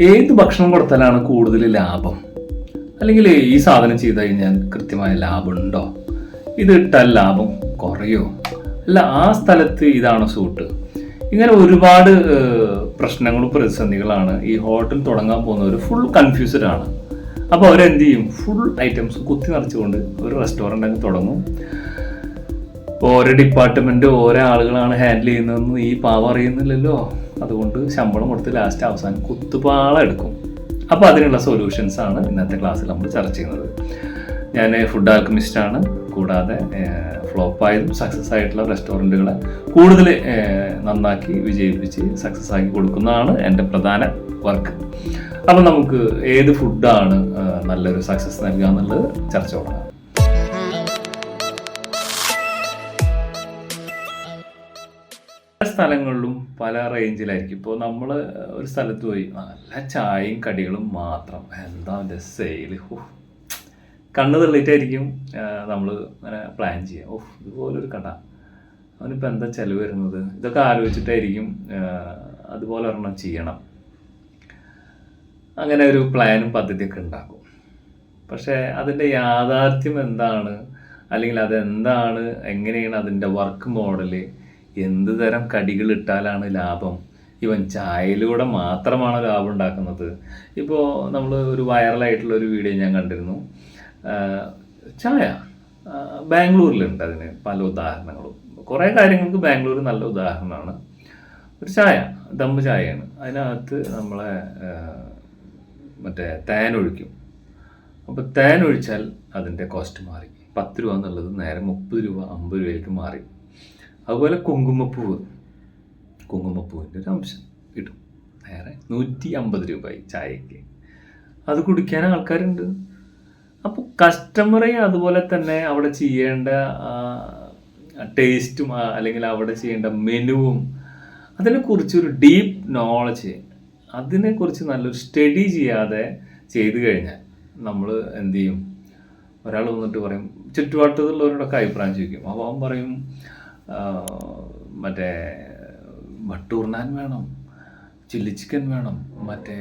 ഏത് ഭക്ഷണം കൊടുത്താലാണ് കൂടുതൽ ലാഭം? അല്ലെങ്കിൽ ഈ സാധനം ചെയ്ത് കഴിഞ്ഞാൽ കൃത്യമായ ലാഭമുണ്ടോ? ഇത് ഇട്ടാൽ ലാഭം കുറയോ? അല്ല ആ സ്ഥലത്ത് ഇതാണ് സൂട്ട് ഇങ്ങനെ ഒരുപാട് പ്രശ്നങ്ങളും പ്രതിസന്ധികളാണ് ഈ ഹോട്ടൽ തുടങ്ങാൻ പോകുന്നവർ ഫുൾ കൺഫ്യൂസ്ഡ് ആണ്. അപ്പോൾ അവരെന്ത് ചെയ്യും? ഫുൾ ഐറ്റംസ് കുത്തി നിറച്ചുകൊണ്ട് ഒരു റെസ്റ്റോറന്റ് അങ്ങ് തുടങ്ങും. ഓരോ ഡിപ്പാർട്ട്മെന്റ് ഓരോ ആളുകളാണ് ഹാൻഡിൽ ചെയ്യുന്നതെന്ന് ഈ പാവ അറിയുന്നില്ലല്ലോ. അതുകൊണ്ട് ശമ്പളം കൊടുത്ത് ലാസ്റ്റ് അവസാനം കുത്തുപാള എടുക്കും. അപ്പോൾ അതിനുള്ള സൊല്യൂഷൻസ് ആണ് ഇന്നത്തെ ക്ലാസ്സിൽ നമ്മൾ ചർച്ച ചെയ്യുന്നത്. ഞാൻ ഫുഡ് ആൽക്കമിസ്റ്റ് ആണ്. കൂടാതെ ഫ്ലോപ്പായതും സക്സസ് ആയിട്ടുള്ള റെസ്റ്റോറന്റുകളെ കൂടുതൽ നന്നാക്കി വിജയിപ്പിച്ച് സക്സസ് ആക്കി കൊടുക്കുന്നതാണ് എന്റെ പ്രധാന വർക്ക് അപ്പം നമുക്ക് ഏത് ഫുഡാണ് നല്ലൊരു സക്സസ് നൽകുക എന്നുള്ളത് ചർച്ച തുടങ്ങാം. സ്ഥലങ്ങളിലും പല റേഞ്ചിലായിരിക്കും ഇപ്പോൾ നമ്മൾ ഒരു സ്ഥലത്ത് പോയി നല്ല ചായയും കടികളും മാത്രം. എന്താ എന്റെ സെയിൽ കണ്ണ് തള്ളിയിട്ടായിരിക്കും നമ്മൾ അങ്ങനെ പ്ലാൻ ചെയ്യുക ഓഹ് ഇതുപോലൊരു കട. അവനിപ്പോൾ എന്താ ചിലവ് വരുന്നത്? ഇതൊക്കെ ആലോചിച്ചിട്ടായിരിക്കും അതുപോലെ ഒരെണ്ണം ചെയ്യണം. അങ്ങനെ ഒരു പ്ലാനും പദ്ധതിയൊക്കെ ഉണ്ടാക്കും. പക്ഷേ അതിന്റെ യാഥാർത്ഥ്യം എന്താണ്? അല്ലെങ്കിൽ അതെന്താണ്? എങ്ങനെയാണ് അതിന്റെ വർക്ക് മോഡൽ എന്ത് തരം കടികൾ ഇട്ടാലാണ് ലാഭം? ഇവൻ ചായയിലൂടെ മാത്രമാണ് ലാഭം ഉണ്ടാക്കുന്നത്? ഇപ്പോൾ നമ്മൾ ഒരു വൈറലായിട്ടുള്ള ഒരു വീഡിയോ ഞാൻ കണ്ടിരുന്നു. ചായ. ബാംഗ്ലൂരിലുണ്ട് അതിന് പല ഉദാഹരണങ്ങളും. കുറേ കാര്യങ്ങൾക്ക് ബാംഗ്ലൂർ നല്ല ഉദാഹരണമാണ്. ഒരു ചായ ദമ്പ് ചായയാണ്. അതിനകത്ത് നമ്മളെ മറ്റേ തേൻ ഒഴിക്കും. അപ്പോൾ തേൻ ഒഴിച്ചാൽ അതിന്റെ കോസ്റ്റ് മാറി. പത്ത് രൂപ എന്നുള്ളത് നേരെ മുപ്പത് രൂപ അമ്പത് രൂപയിലേക്ക് മാറി. അതുപോലെ കുങ്കുമപ്പൂവ്. കുങ്കുമപ്പൂവിന്റെ ഒരു അംശം കിട്ടും വേറെ നൂറ്റി അമ്പത് രൂപയായി ചായക്ക് അത് കുടിക്കാൻ ആൾക്കാരുണ്ട്. അപ്പോൾ കസ്റ്റമറെ അതുപോലെ തന്നെ അവിടെ ചെയ്യേണ്ട ടേസ്റ്റും അല്ലെങ്കിൽ അവിടെ ചെയ്യേണ്ട മെനുവും അതിനെക്കുറിച്ചൊരു ഡീപ്പ് നോളജ് അതിനെക്കുറിച്ച് നല്ലൊരു സ്റ്റഡി ചെയ്യാതെ ചെയ്തു കഴിഞ്ഞാൽ നമ്മൾ എന്ത് ചെയ്യും? ഒരാൾ വന്നിട്ട് പറയും ചുറ്റുപാട്ടത്തുള്ളവരോടൊക്കെ അഭിപ്രായം ചോദിക്കും. അപ്പോൾ അവൻ പറയും മറ്റേ ഭട്ടൂർനാൻ വേണം ചില്ലി ചിക്കൻ വേണം മറ്റേ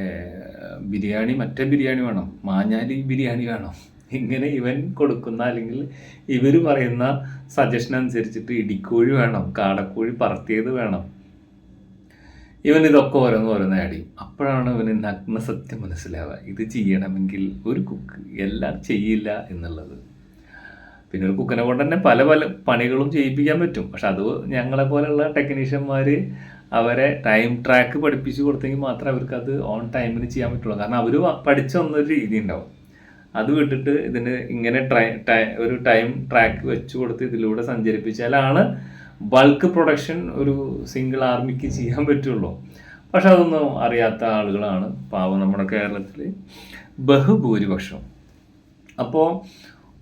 ബിരിയാണി മറ്റേ ബിരിയാണി വേണം മാഞ്ഞാലി ബിരിയാണി വേണം. ഇങ്ങനെ ഇവൻ കൊടുക്കുന്ന അല്ലെങ്കിൽ ഇവർ പറയുന്ന സജഷൻ അനുസരിച്ചിട്ട് ഇടിക്കോഴി വേണം കാടക്കോഴി പറത്തിയത് വേണം. ഇവൻ ഇതൊക്കെ ഓരോന്ന് ഓരോന്ന് ചെയ്യും. അപ്പോഴാണ് ഇവന് നഗ്ന സത്യം മനസ്സിലാവുക. ഇത് ചെയ്യണമെങ്കിൽ ഒരു കുക്ക് എല്ലാം ചെയ്യില്ല എന്നുള്ളത്. പിന്നെ ഒരു കുക്കിനെ കൊണ്ട് തന്നെ പല പല പണികളും ചെയ്യിപ്പിക്കാൻ പറ്റും. പക്ഷെ അത് ഞങ്ങളെ പോലെയുള്ള ടെക്നീഷ്യന്മാർ അവരെ ടൈം ട്രാക്ക് പഠിപ്പിച്ചു കൊടുത്തെങ്കിൽ മാത്രമേ അവർക്ക് അത് ഓൺ ടൈമിന് ചെയ്യാൻ പറ്റുള്ളൂ. കാരണം അവർ പഠിച്ച ഒന്നൊരു രീതി ഉണ്ടാവും. അത് വിട്ടിട്ട് ഇതിന് ഇങ്ങനെ ട്രൈ ഒരു ടൈം ട്രാക്ക് വെച്ച് കൊടുത്ത് ഇതിലൂടെ സഞ്ചരിപ്പിച്ചാലാണ് ബൾക്ക് പ്രൊഡക്ഷൻ ഒരു സിംഗിൾ ആർമിക്ക് ചെയ്യാൻ പറ്റുള്ളൂ. പക്ഷെ അതൊന്നും അറിയാത്ത ആളുകളാണ് പാവം നമ്മുടെ കേരളത്തിൽ ബഹുഭൂരിപക്ഷം. അപ്പോൾ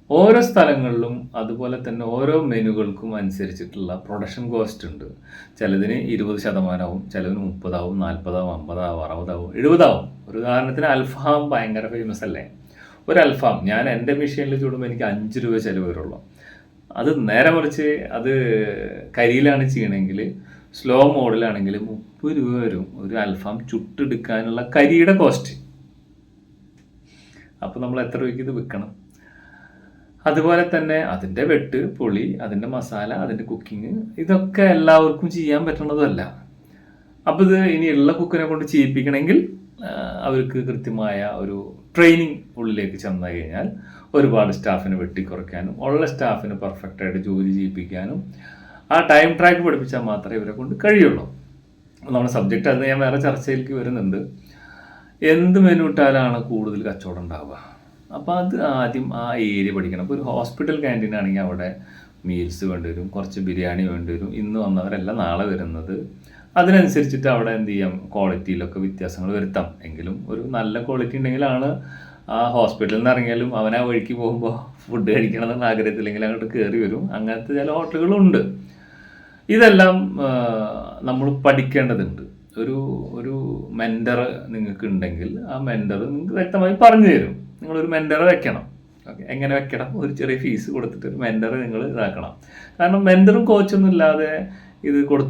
ഓരോ സ്ഥലങ്ങളിലും അതുപോലെ തന്നെ ഓരോ മെനുകൾക്കും അനുസരിച്ചിട്ടുള്ള പ്രൊഡക്ഷൻ കോസ്റ്റ് ഉണ്ട്. ചിലതിന് ഇരുപത് ശതമാനമാവും ചിലതിന് മുപ്പതാവും നാൽപ്പതാവും അമ്പതാവും അറുപതാവും എഴുപതാവും. ഒരു ഉദാഹരണത്തിന് അൽഫാം ഭയങ്കര ഫേമസ് അല്ലേ? ഒരു അൽഫാം ഞാൻ എന്റെ മെഷീനിൽ ചൂടുമ്പോൾ എനിക്ക് അഞ്ച് രൂപ ചിലവ് വരുള്ളൂ. അത് നേരെ മറിച്ച് അത് കരിയിലാണ് ചെയ്യണമെങ്കിൽ സ്ലോ മോഡിലാണെങ്കിൽ മുപ്പത് രൂപ വരും ഒരു അൽഫാം ചുട്ടെടുക്കാനുള്ള കരിയുടെ കോസ്റ്റ് അപ്പോൾ നമ്മൾ എത്ര രൂപയ്ക്ക് ഇത് വിൽക്കണം? അതുപോലെ തന്നെ അതിന്റെ വെട്ട് പുളി അതിന്റെ മസാല അതിന്റെ കുക്കിംഗ് ഇതൊക്കെ എല്ലാവർക്കും ചെയ്യാൻ പറ്റുന്നതല്ല. അപ്പോൾ ഇത് ഇനിയുള്ള കുക്കിനെ കൊണ്ട് ചെയ്യിപ്പിക്കണമെങ്കിൽ അവർക്ക് കൃത്യമായ ഒരു ട്രെയിനിങ് ഉള്ളിലേക്ക് ചെന്ന് കഴിഞ്ഞാൽ ഒരുപാട് സ്റ്റാഫിനെ വെട്ടിക്കുറയ്ക്കാനും ഉള്ള സ്റ്റാഫിന് പെർഫെക്റ്റായിട്ട് ജോലി ചെയ്യിപ്പിക്കാനും ആ ടൈം ട്രാക്ക് പഠിപ്പിച്ചാൽ മാത്രമേ ഇവരെ കൊണ്ട് കഴിയുള്ളൂ. നമ്മുടെ സബ്ജക്റ്റ് അത് ഞാൻ വേറെ ചർച്ചയിലേക്ക് വരുന്നുണ്ട്. എന്ത് മെനു ഇട്ടാലാണ് കൂടുതൽ കച്ചവടം ഉണ്ടാവുക? അപ്പോൾ അത് ആദ്യം ആ ഏരിയ പഠിക്കണം. അപ്പോൾ ഒരു ഹോസ്പിറ്റൽ ക്യാന്റീൻ ആണെങ്കിൽ അവിടെ മീൽസ് വേണ്ടിവരും കുറച്ച് ബിരിയാണി വേണ്ടിവരും ഇന്ന് വന്നവരല്ല നാളെ വരുന്നത്. അതിനനുസരിച്ചിട്ട് അവിടെ എന്ത് ചെയ്യാം? ക്വാളിറ്റിയിലൊക്കെ വ്യത്യാസങ്ങൾ വരുത്താം. എങ്കിലും ഒരു നല്ല ക്വാളിറ്റി ഉണ്ടെങ്കിലാണ് ആ ഹോസ്പിറ്റലിൽ നിന്ന് ഇറങ്ങിയാലും അവൻ ആ വഴിക്ക് പോകുമ്പോൾ ഫുഡ് കഴിക്കണം എന്നുള്ള ആഗ്രഹത്തില്ലെങ്കിൽ അങ്ങോട്ട് കയറി വരും. അങ്ങനത്തെ ചില ഹോട്ടലുകളുണ്ട്. ഇതെല്ലാം നമ്മൾ പഠിക്കേണ്ടതുണ്ട്. ഒരു ഒരു മെന്റർ നിങ്ങൾക്ക് ഉണ്ടെങ്കിൽ ആ മെന്റർ നിങ്ങൾക്ക് വ്യക്തമായി പറഞ്ഞു തരും. നിങ്ങളൊരു മെന്ററെ വെക്കണം. ഓക്കെ എങ്ങനെ വെക്കണം? ഒരു ചെറിയ ഫീസ് കൊടുത്തിട്ട് ഒരു മെന്ററെ നിങ്ങൾ ഇതാക്കണം. കാരണം മെന്ററും കോച്ചൊന്നും ഇല്ലാതെ ഇത് കൊടു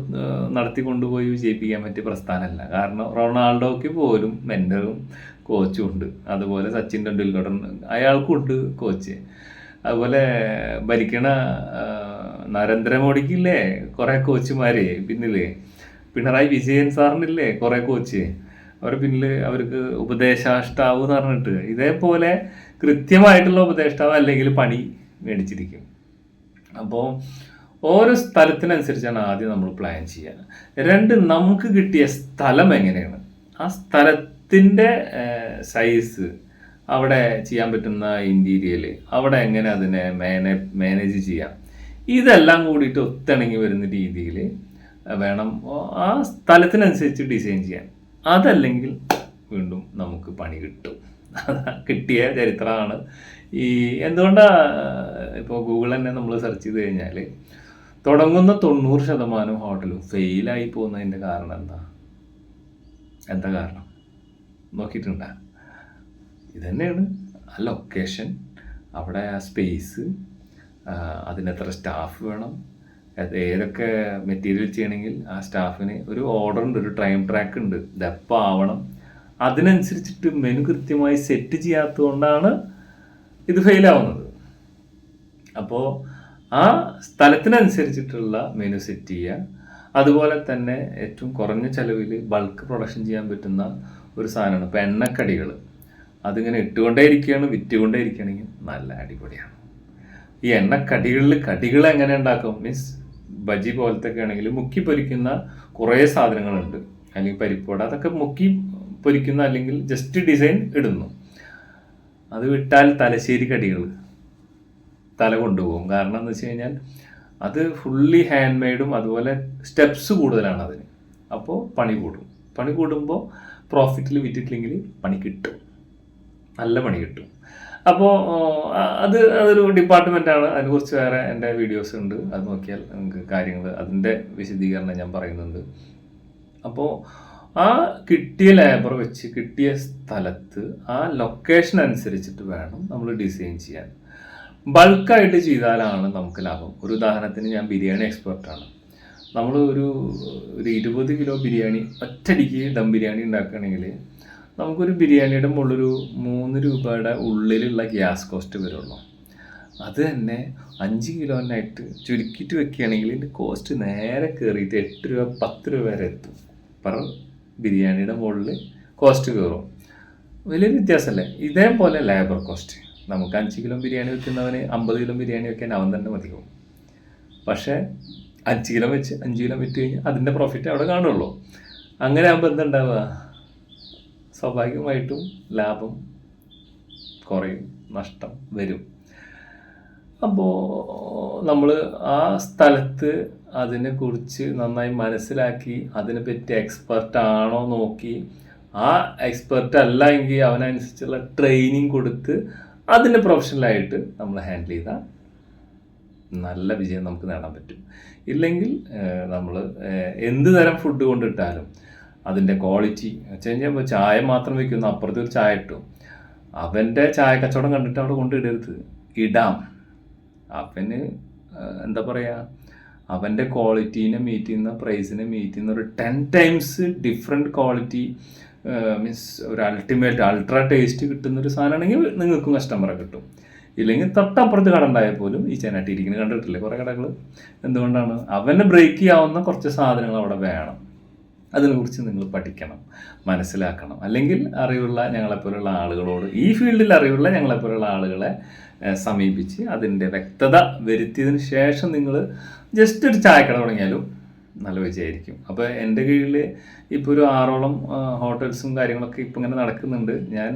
നടത്തി കൊണ്ടുപോയി വിജയിപ്പിക്കാൻ പറ്റിയ പ്രസ്ഥാനമല്ല. കാരണം റൊണാൾഡോയ്ക്ക് പോലും മെന്ററും കോച്ചും ഉണ്ട്. അതുപോലെ സച്ചിൻ ടെണ്ടുൽക്കറും അയാൾക്കുണ്ട് കോച്ച് അതുപോലെ ഭരിക്കണ നരേന്ദ്രമോദിക്കില്ലേ കുറേ കോച്ചുമാരെ പിന്നില്ലേ? പിണറായി വിജയൻ സാറിനില്ലേ? കുറേ കോച്ച് അവരുടെ പിന്നിൽ അവർക്ക് ഉപദേശാഷ്ടാവ് എന്ന് പറഞ്ഞിട്ട് ഇതേപോലെ കൃത്യമായിട്ടുള്ള ഉപദേഷ്ടാവ് അല്ലെങ്കിൽ പണി മേടിച്ചിരിക്കും. അപ്പോൾ ഓരോ സ്ഥലത്തിനനുസരിച്ചാണ് ആദ്യം നമ്മൾ പ്ലാൻ ചെയ്യുക രണ്ട് നമുക്ക് കിട്ടിയ സ്ഥലം എങ്ങനെയാണ്? ആ സ്ഥലത്തിന്റെ സൈസ് അവിടെ ചെയ്യാൻ പറ്റുന്ന ഇന്റീരിയൽ അവിടെ എങ്ങനെ അതിനെ മാനേ മാനേജ് ചെയ്യാം? ഇതെല്ലാം കൂടിയിട്ട് ഒത്തിണങ്ങി വരുന്ന രീതിയിൽ വേണം ആ സ്ഥലത്തിനനുസരിച്ച് ഡിസൈൻ ചെയ്യാൻ. അതല്ലെങ്കിൽ വീണ്ടും നമുക്ക് പണി കിട്ടും. കിട്ടിയ ചരിത്രമാണ്. ഈ എന്തുകൊണ്ടാണ് ഇപ്പോൾ ഗൂഗിൾ തന്നെ നമ്മൾ സെർച്ച് ചെയ്ത് കഴിഞ്ഞാൽ തുടങ്ങുന്ന തൊണ്ണൂറ് ശതമാനം ഹോട്ടലും ഫെയിലായി പോകുന്നതിന്റെ കാരണം എന്താ? എന്താ കാരണം? നോക്കിയിട്ടുണ്ടാ? ഇതന്നെയാണ്. ആ ലൊക്കേഷൻ അവിടെ ആ സ്പേസ് അതിനെത്ര സ്റ്റാഫ് വേണം ഏതൊക്കെ മെറ്റീരിയൽ ചെയ്യണമെങ്കിൽ ആ സ്റ്റാഫിന് ഒരു ഓർഡർ ഉണ്ട് ഒരു ടൈം ട്രാക്ക് ഉണ്ട്. ഇതെപ്പോൾ ആവണം? അതിനനുസരിച്ചിട്ട് മെനു കൃത്യമായി സെറ്റ് ചെയ്യാത്തതുകൊണ്ടാണ് ഇത് ഫെയിലാവുന്നത് അപ്പോൾ ആ സ്ഥലത്തിനനുസരിച്ചിട്ടുള്ള മെനു സെറ്റ് ചെയ്യുക അതുപോലെ തന്നെ ഏറ്റവും കുറഞ്ഞ ചിലവിൽ ബൾക്ക് പ്രൊഡക്ഷൻ ചെയ്യാൻ പറ്റുന്ന ഒരു സാധനമാണ് ഇപ്പം എണ്ണക്കടികൾ. അതിങ്ങനെ ഇട്ടുകൊണ്ടേ ഇരിക്കുകയാണ് വിറ്റുകൊണ്ടേ ഇരിക്കുകയാണെങ്കിൽ നല്ല അടിപൊളിയാണ്. ഈ എണ്ണക്കടികളിൽ കടികൾ എങ്ങനെ ഉണ്ടാക്കും? മീൻസ് ബജി പോലത്തെ ഒക്കെ ആണെങ്കിൽ മുക്കി പൊരിക്കുന്ന കുറേ സാധനങ്ങളുണ്ട്. അല്ലെങ്കിൽ പരിപ്പോട അതൊക്കെ മുക്കി പൊരിക്കുന്ന അല്ലെങ്കിൽ ജസ്റ്റ് ഡിസൈൻ ഇടുന്നു. അത് വിട്ടാൽ തലശ്ശേരി കടികൾ തല കൊണ്ടുപോകും. കാരണം എന്ന് വെച്ച് കഴിഞ്ഞാൽ അത് ഫുള്ളി ഹാൻഡ് മെയ്ഡും അതുപോലെ സ്റ്റെപ്സ് കൂടുതലാണ് അതിന്. അപ്പോൾ പണി കൂടും. പണി കൂടുമ്പോൾ പ്രോഫിറ്റിൽ വിറ്റിട്ടില്ലെങ്കിൽ പണി കിട്ടും. നല്ല പണി കിട്ടും. അപ്പോൾ അത് അതൊരു ഡിപ്പാർട്ട്മെന്റാണ് അതിനെക്കുറിച്ച് വേറെ എന്റെ വീഡിയോസ് ഉണ്ട്. അത് നോക്കിയാൽ നിങ്ങൾക്ക് കാര്യങ്ങൾ അതിന്റെ വിശദീകരണം ഞാൻ പറയുന്നുണ്ട്. അപ്പോൾ ആ കിട്ടിയ ലേബർ വെച്ച് കിട്ടിയ സ്ഥലത്ത് ആ ലൊക്കേഷൻ അനുസരിച്ചിട്ട് വേണം നമ്മൾ ഡിസൈൻ ചെയ്യാൻ. ബൾക്കായിട്ട് ചെയ്താലാണ് നമുക്ക് ലാഭം. ഒരു ഉദാഹരണത്തിന് ഞാൻ ബിരിയാണി എക്സ്പെർട്ടാണ് നമ്മൾ ഒരു ഒരു ഇരുപത് കിലോ ബിരിയാണി ഒറ്റടിക്ക് ദം ബിരിയാണി ഉണ്ടാക്കുകയാണെങ്കിൽ നമുക്കൊരു ബിരിയാണിയുടെ മുകളിലൊരു മൂന്ന് രൂപയുടെ ഉള്ളിലുള്ള ഗ്യാസ് കോസ്റ്റ് വരുള്ളൂ. അത് തന്നെ അഞ്ച് കിലോനായിട്ട് ചുരുക്കിയിട്ട് വെക്കുകയാണെങ്കിൽ ഇതിന്റെ കോസ്റ്റ് നേരെ കയറിയിട്ട് എട്ട് രൂപ പത്ത് രൂപ വരെ എത്തും. പെർ ബിരിയാണിയുടെ മുകളിൽ കോസ്റ്റ് കയറും വലിയൊരു വ്യത്യാസമല്ലേ. ഇതേപോലെ ലേബർ കോസ്റ്റ് നമുക്ക് അഞ്ച് കിലോ ബിരിയാണി വെക്കുന്നവന് അമ്പത് കിലോ ബിരിയാണി വെക്കാൻ അവൻ തന്നെ മതിയാവും. പക്ഷേ അഞ്ച് കിലോ വെച്ച് അഞ്ച് കിലോ വിറ്റ് കഴിഞ്ഞാൽ അതിന്റെ പ്രോഫിറ്റ് അവിടെ കാണുള്ളൂ. അങ്ങനെ ആകുമ്പോൾ എന്തുണ്ടാവുക? സ്വാഭാവികമായിട്ടും ലാഭം കുറയും നഷ്ടം വരും. അപ്പോൾ നമ്മൾ ആ സ്ഥലത്ത് അതിനെക്കുറിച്ച് നന്നായി മനസ്സിലാക്കി അതിനെപ്പറ്റി എക്സ്പെർട്ട് ആണോ നോക്കി ആ എക്സ്പെർട്ട് അല്ല എങ്കിൽ അവനനുസരിച്ചുള്ള ട്രെയിനിങ് കൊടുത്ത് അതിനെ പ്രൊഫഷണലായിട്ട് നമ്മൾ ഹാൻഡിൽ ചെയ്താൽ നല്ല വിജയം നമുക്ക് നേടാൻ പറ്റും. ഇല്ലെങ്കിൽ നമ്മൾ എന്ത് തരം ഫുഡ് കൊണ്ടിട്ടാലും അതിന്റെ ക്വാളിറ്റി വെച്ച് കഴിഞ്ഞാൽ ചായ മാത്രം വെക്കുന്നു അപ്പുറത്ത് ഒരു ചായ ഇട്ടു. അവന്റെ ചായ കച്ചവടം കണ്ടിട്ട് അവിടെ കൊണ്ടിടരുത് ഇടാം. അവന് എന്താ പറയുക അവന്റെ ക്വാളിറ്റീനെ മീറ്റ് ചെയ്യുന്ന പ്രൈസിനെ മീറ്റ് ചെയ്യുന്ന ഒരു ten times different quality means ഒരു അൾട്ടിമേറ്റ് അൾട്രാ ടേസ്റ്റ് കിട്ടുന്ന ഒരു സാധനമാണെങ്കിൽ നിങ്ങൾക്കും കസ്റ്റമറെ കിട്ടും. ഇല്ലെങ്കിൽ തൊട്ടപ്പുറത്ത് കട ഉണ്ടായാൽ പോലും ഈ ചേനാട്ടി ഇരിക്കുന്നത് കണ്ടിട്ടില്ലേ കുറേ കടകൾ എന്തുകൊണ്ടാണ്? അവനെ ബ്രേക്ക് ചെയ്യാവുന്ന കുറച്ച് സാധനങ്ങൾ അവിടെ വേണം. അതിനെക്കുറിച്ച് നിങ്ങൾ പഠിക്കണം മനസ്സിലാക്കണം. അല്ലെങ്കിൽ അറിവുള്ള ഞങ്ങളെപ്പോലുള്ള ആളുകളോട് ഈ ഫീൽഡിൽ അറിവുള്ള ഞങ്ങളെപ്പോലുള്ള ആളുകളെ സമീപിച്ച് അതിന്റെ വ്യക്തത വരുത്തിയതിന് ശേഷം നിങ്ങൾ ജസ്റ്റ് ഒരു ചായക്കട തുടങ്ങിയാലും നല്ല വിജയമായിരിക്കും. അപ്പോൾ എന്റെ കീഴിൽ ഇപ്പോൾ ഒരു ആറോളം ഹോട്ടൽസും കാര്യങ്ങളൊക്കെ ഇപ്പം ഇങ്ങനെ നടക്കുന്നുണ്ട്. ഞാൻ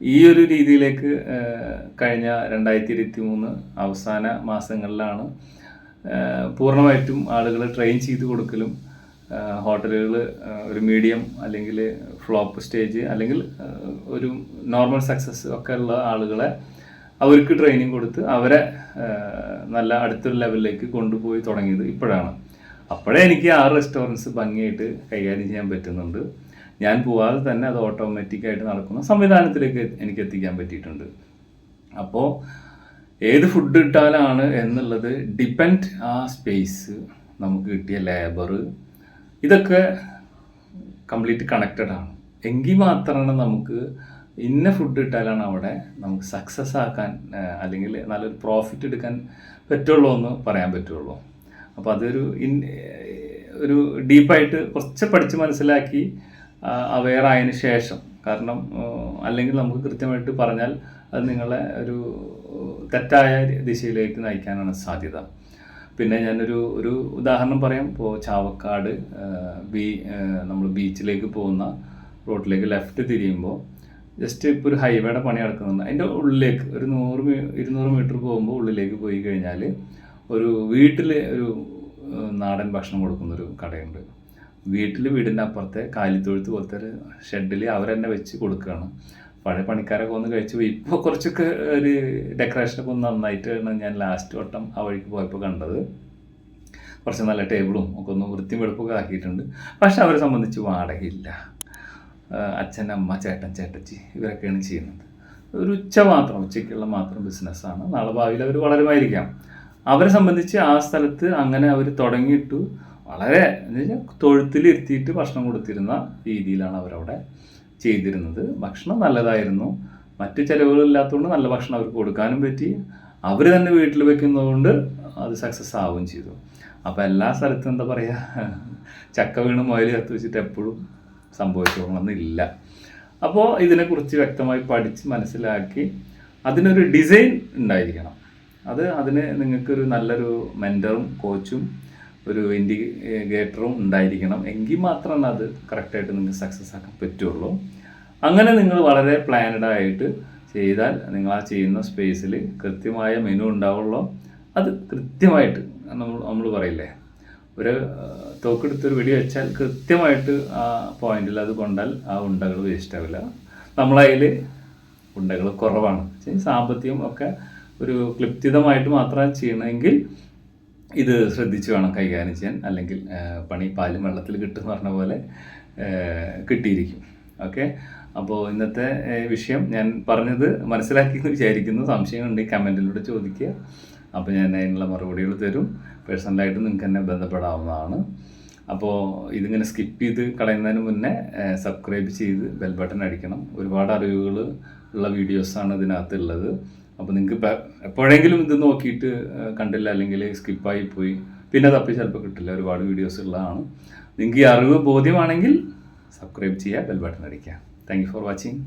ഈ ഒരു രീതിയിലേക്ക് കഴിഞ്ഞ രണ്ടായിരത്തി ഇരുപത്തി മൂന്ന് അവസാന മാസങ്ങളിലാണ് പൂർണമായിട്ടും ആളുകളെ ട്രെയിൻ ചെയ്ത് കൊടുക്കലും ഹോട്ടലുകൾ ഒരു മീഡിയം അല്ലെങ്കിൽ ഫ്ലോപ്പ് സ്റ്റേജ് അല്ലെങ്കിൽ ഒരു നോർമൽ സക്സസ് ഒക്കെ ഉള്ള ആളുകളെ അവർക്ക് ട്രെയിനിങ് കൊടുത്ത് അവരെ നല്ല അടുത്തൊരു ലെവലിലേക്ക് കൊണ്ടുപോയി തുടങ്ങിയത് ഇപ്പോഴാണ്. അപ്പോഴേ എനിക്ക് ആ റെസ്റ്റോറന്റ്സ് ഭംഗിയായിട്ട് കൈകാര്യം ചെയ്യാൻ പറ്റുന്നുണ്ട്. ഞാൻ പോവാതെ തന്നെ അത് ഓട്ടോമാറ്റിക്കായിട്ട് നടക്കുന്ന സംവിധാനത്തിലേക്ക് എനിക്ക് എത്തിക്കാൻ പറ്റിയിട്ടുണ്ട്. അപ്പോൾ ഏത് ഫുഡ് ഇട്ടാലാണ് എന്നുള്ളത് ഡിപ്പെൻഡ് ആ സ്പേസ് നമുക്ക് കിട്ടിയ ലേബർ ഇതൊക്കെ കംപ്ലീറ്റ് കണക്റ്റഡ് ആണ്. എങ്കിൽ മാത്രമാണ് നമുക്ക് ഇന്ന ഫുഡ് ഇട്ടാലാണ് അവിടെ നമുക്ക് സക്സസ് ആക്കാൻ അല്ലെങ്കിൽ നല്ലൊരു പ്രോഫിറ്റ് എടുക്കാൻ പറ്റുള്ളൂ എന്ന് പറയാൻ പറ്റുള്ളൂ. അപ്പോൾ അതൊരു ഇൻ ഒരു ഡീപ്പായിട്ട് കുറച്ച് പഠിച്ച് മനസ്സിലാക്കി അവെയർ ആയതിനു ശേഷം കാരണം അല്ലെങ്കിൽ നമുക്ക് കൃത്യമായിട്ട് പറഞ്ഞാൽ അത് നിങ്ങളെ ഒരു തെറ്റായ ദിശയിലേക്ക് നയിക്കാനാണ് സാധ്യത. പിന്നെ ഞാനൊരു ഒരു ഉദാഹരണം പറയാം. ഇപ്പോൾ ചാവക്കാട് ബീ നമ്മൾ ബീച്ചിലേക്ക് പോകുന്ന റോഡിലേക്ക് ലെഫ്റ്റ് തിരിയുമ്പോൾ ജസ്റ്റ് ഇപ്പോൾ ഒരു ഹൈവേയുടെ പണി നടക്കുന്നുണ്ട്. അതിന്റെ ഉള്ളിലേക്ക് ഒരു നൂറ് ഇരുന്നൂറ് മീറ്റർ പോകുമ്പോൾ ഉള്ളിലേക്ക് പോയി കഴിഞ്ഞാൽ ഒരു വീട്ടിൽ ഒരു നാടൻ ഭക്ഷണം കൊടുക്കുന്നൊരു കടയുണ്ട്. വീട്ടിൽ വീടിന്റെ അപ്പുറത്തെ കാലിത്തൊഴുത്ത് പോലത്തെ ഒരു ഷെഡിൽ അവരെന്നെ വെച്ച് കൊടുക്കുകയാണ് പഴയ പണിക്കാരൊക്കെ ഒന്ന് കഴിച്ചു. പോയി ഇപ്പോൾ കുറച്ചൊക്കെ ഒരു ഡെക്കറേഷനൊക്കെ ഒന്ന് നന്നായിട്ടാണ് ഞാൻ ലാസ്റ്റ് വട്ടം ആ വഴിക്ക് പോയപ്പോൾ കണ്ടത്. കുറച്ച് നല്ല ടേബിളും ഒക്കെ ഒന്ന് വൃത്തിയും വെളുപ്പൊക്കെ ആക്കിയിട്ടുണ്ട്. പക്ഷെ അവരെ സംബന്ധിച്ച് വാടകയില്ല. അച്ഛൻ അമ്മ ചേട്ടൻ ചേട്ടച്ചി ഇവരൊക്കെയാണ് ചെയ്യുന്നത്. ഒരു ഉച്ച മാത്രം ഉച്ചയ്ക്കുള്ള മാത്രം ബിസിനസ്സാണ് നാളെ ഭാവിയിൽ അവർ വളരുമായിരിക്കാം. അവരെ സംബന്ധിച്ച് ആ സ്ഥലത്ത് അങ്ങനെ അവർ തുടങ്ങിയിട്ടു വളരെ എന്ന് വെച്ചാൽ തൊഴുത്തിലിരുത്തിയിട്ട് ഭക്ഷണം കൊടുത്തിരുന്ന രീതിയിലാണ് അവരവിടെ ചെയ്തിരുന്നത്. ഭക്ഷണം നല്ലതായിരുന്നു. മറ്റ് ചിലവുകളില്ലാത്തതുകൊണ്ട് നല്ല ഭക്ഷണം അവർക്ക് കൊടുക്കാനും പറ്റി. അവർ തന്നെ വീട്ടിൽ വെക്കുന്നതുകൊണ്ട് അത് സക്സസ് ആവുകയും ചെയ്തു. അപ്പോൾ എല്ലാ സ്ഥലത്തും എന്താ പറയുക ചക്ക വീണ് മുയൽ കത്ത് വെച്ചിട്ട് എപ്പോഴും സംഭവിച്ചോളണമെന്നില്ല അപ്പോൾ ഇതിനെക്കുറിച്ച് വ്യക്തമായി പഠിച്ച് മനസ്സിലാക്കി അതിനൊരു ഡിസൈൻ ഉണ്ടായിരിക്കണം. അത് അതിന് നിങ്ങൾക്കൊരു നല്ലൊരു മെന്ററും കോച്ചും ഒരു ഇൻഡിഗേറ്ററും ഉണ്ടായിരിക്കണം. എങ്കിൽ മാത്രമാണ് അത് കറക്റ്റായിട്ട് നിങ്ങൾക്ക് സക്സസ് ആക്കാൻ പറ്റുള്ളൂ. അങ്ങനെ നിങ്ങൾ വളരെ പ്ലാനഡ് ആയിട്ട് ചെയ്താൽ നിങ്ങൾ ആ ചെയ്യുന്ന സ്പേസിൽ കൃത്യമായ മെനു ഉണ്ടാവുള്ളൂ. അത് കൃത്യമായിട്ട് നമ്മൾ നമ്മൾ പറയില്ലേ? ഒരു തോക്കെടുത്തൊരു വെടി വെച്ചാൽ കൃത്യമായിട്ട് ആ പോയിന്റിൽ അത് കൊണ്ടാൽ ആ ഉണ്ടകൾ വേസ്റ്റ് ആവില്ല. നമ്മളതിൽ ഉണ്ടകൾ കുറവാണ്. സാമ്പത്തികം ഒക്കെ ഒരു ക്ലിപ്തിതമായിട്ട് മാത്രം ചെയ്യണമെങ്കിൽ ഇത് ശ്രദ്ധിച്ച് വേണം കൈകാര്യം ചെയ്യാൻ. അല്ലെങ്കിൽ പണി പാലും വെള്ളത്തിൽ കിട്ടും പറഞ്ഞ പോലെ കിട്ടിയിരിക്കും. ഓക്കെ? അപ്പോൾ ഇന്നത്തെ വിഷയം ഞാൻ പറഞ്ഞത് മനസ്സിലാക്കി എന്ന് വിചാരിക്കുന്നു. സംശയം സംശയമുണ്ടെങ്കിൽ കമന്റിലൂടെ ചോദിക്കുക. അപ്പോൾ ഞാൻ അതിനുള്ള മറുപടികൾ തരും. പേഴ്സണലായിട്ട് നിങ്ങൾക്ക് എന്നെ ബന്ധപ്പെടാവുന്നതാണ്. അപ്പോൾ ഇതിങ്ങനെ സ്കിപ്പ് ചെയ്ത് കളയുന്നതിന് മുന്നേ സബ്സ്ക്രൈബ് ചെയ്ത് ബെൽ ബട്ടൺ അടിക്കണം. ഒരുപാട് അറിവുകൾ ഉള്ള വീഡിയോസാണ് ഇതിനകത്ത് ഉള്ളത് അപ്പോൾ നിങ്ങൾക്ക് എപ്പോഴെങ്കിലും ഇത് നോക്കിയിട്ട് കണ്ടില്ല അല്ലെങ്കിൽ സ്കിപ്പായി പോയി. പിന്നെ തപ്പി ചിലപ്പോൾ കിട്ടില്ല. ഒരുപാട് വീഡിയോസ് ഉള്ളതാണ്. നിങ്ങൾക്ക് ഈ അറിവ് ബോധ്യമാണെങ്കിൽ സബ്സ്ക്രൈബ് ചെയ്യുക ബെൽ ബട്ടൺ അടിക്കുക. Thank for watching